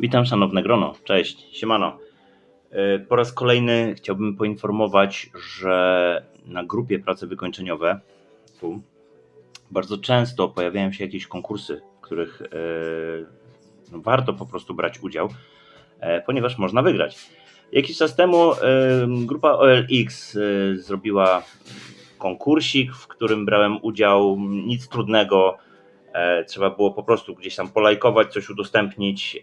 Witam szanowne grono. Cześć, siemano. E, Po raz kolejny chciałbym poinformować, że na grupie Prace Wykończeniowe tu bardzo często pojawiają się jakieś konkursy, w których e, no, warto po prostu brać udział, e, ponieważ można wygrać. Jakiś czas temu grupa OLX zrobiła konkursik, w którym brałem udział. Nic trudnego. E, Trzeba było po prostu gdzieś tam polajkować, coś udostępnić. e,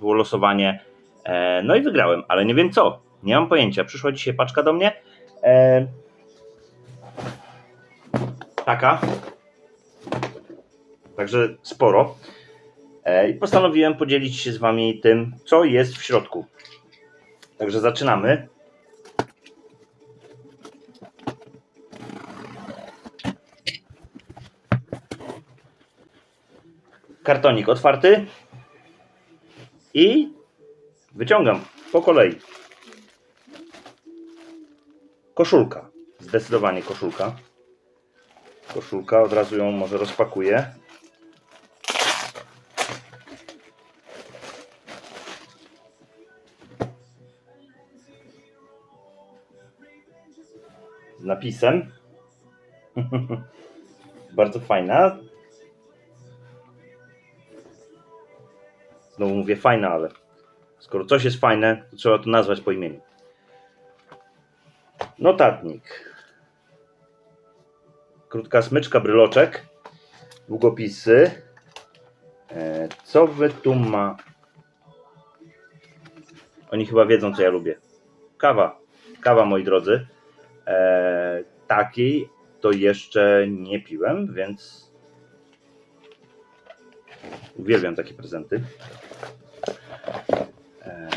Było losowanie. E, No i wygrałem, ale nie wiem co. Nie mam pojęcia. Przyszła dzisiaj paczka do mnie. Taka. Także sporo. I postanowiłem podzielić się z Wami tym, co jest w środku. Także zaczynamy. Kartonik otwarty. I wyciągam po kolei. Koszulka. Zdecydowanie koszulka. Koszulka, od razu ją może rozpakuję. Z napisem. Bardzo fajna. Znowu mówię fajna, ale skoro coś jest fajne, to trzeba to nazwać po imieniu. Notatnik. Krótka smyczka, bryloczek. Długopisy. E, co wy tu ma? Oni chyba wiedzą, co ja lubię. Kawa. Kawa, moi drodzy. E, takiej to jeszcze nie piłem, więc uwielbiam takie prezenty. E,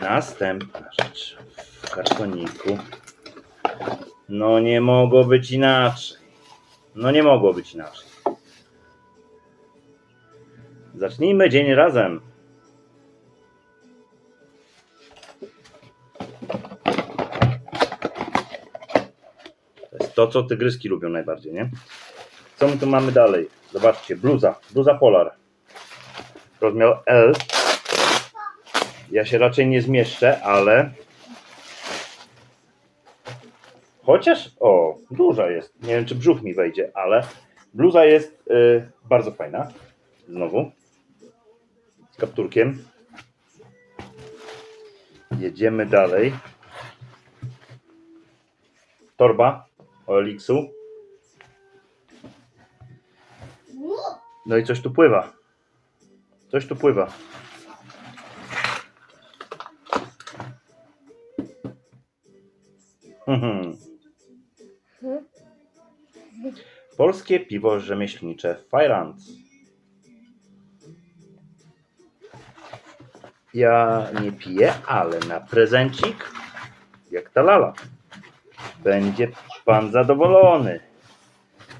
następna rzecz w kartoniku. No nie mogło być inaczej. No nie mogło być inaczej. Zacznijmy dzień razem. To jest to, co tygryski lubią najbardziej, nie? Co my tu mamy dalej? Zobaczcie, bluza. Bluza Polar. Rozmiar L. Ja się raczej nie zmieszczę, ale. Chociaż, o, duża jest. Nie wiem, czy brzuch mi wejdzie, ale bluza jest y, bardzo fajna. Znowu. Z kapturkiem. Jedziemy dalej. Torba OLX-u. No i coś tu pływa. Coś tu pływa. Polskie piwo rzemieślnicze Fajrant. Ja nie piję, ale na prezencik, jak ta lala, będzie pan zadowolony.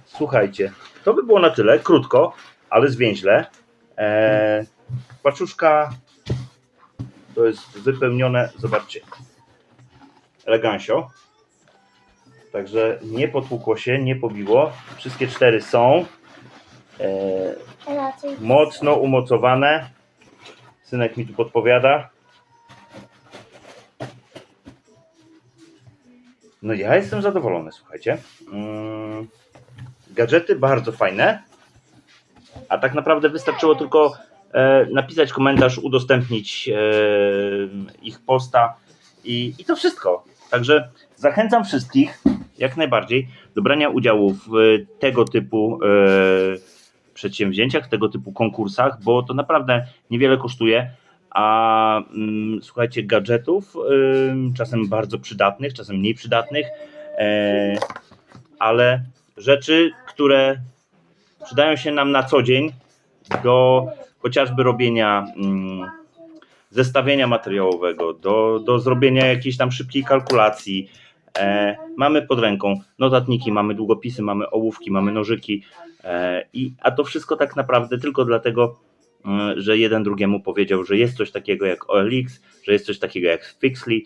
Słuchajcie, to by było na tyle, krótko, ale zwięźle. Eee, paczuszka to jest wypełnione, zobaczcie, elegancio. Także nie potłukło się, nie pobiło. Wszystkie cztery są e, mocno umocowane. Synek mi tu podpowiada. No ja jestem zadowolony, słuchajcie. Mm, gadżety bardzo fajne. A tak naprawdę wystarczyło tylko e, napisać komentarz, udostępnić e, ich posta i, i to wszystko. Także zachęcam wszystkich jak najbardziej do brania udziału w tego typu e, przedsięwzięciach, tego typu konkursach, bo to naprawdę niewiele kosztuje. A mm, słuchajcie, gadżetów, ym, czasem bardzo przydatnych, czasem mniej przydatnych, ale rzeczy, które przydają się nam na co dzień do chociażby robienia mm, zestawienia materiałowego, do, do zrobienia jakiejś tam szybkiej kalkulacji. E, mamy pod ręką notatniki, mamy długopisy, mamy ołówki, mamy nożyki. E, i, a to wszystko tak naprawdę tylko dlatego, mm, że jeden drugiemu powiedział, że jest coś takiego jak OLX, że jest coś takiego jak Fixly.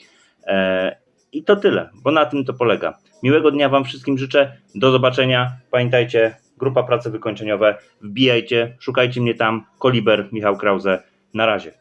E, I to tyle, bo na tym to polega. Miłego dnia Wam wszystkim życzę. Do zobaczenia. Pamiętajcie, grupa prace wykończeniowe. Wbijajcie, szukajcie mnie tam. Koliber, Michał Krause. Na razie.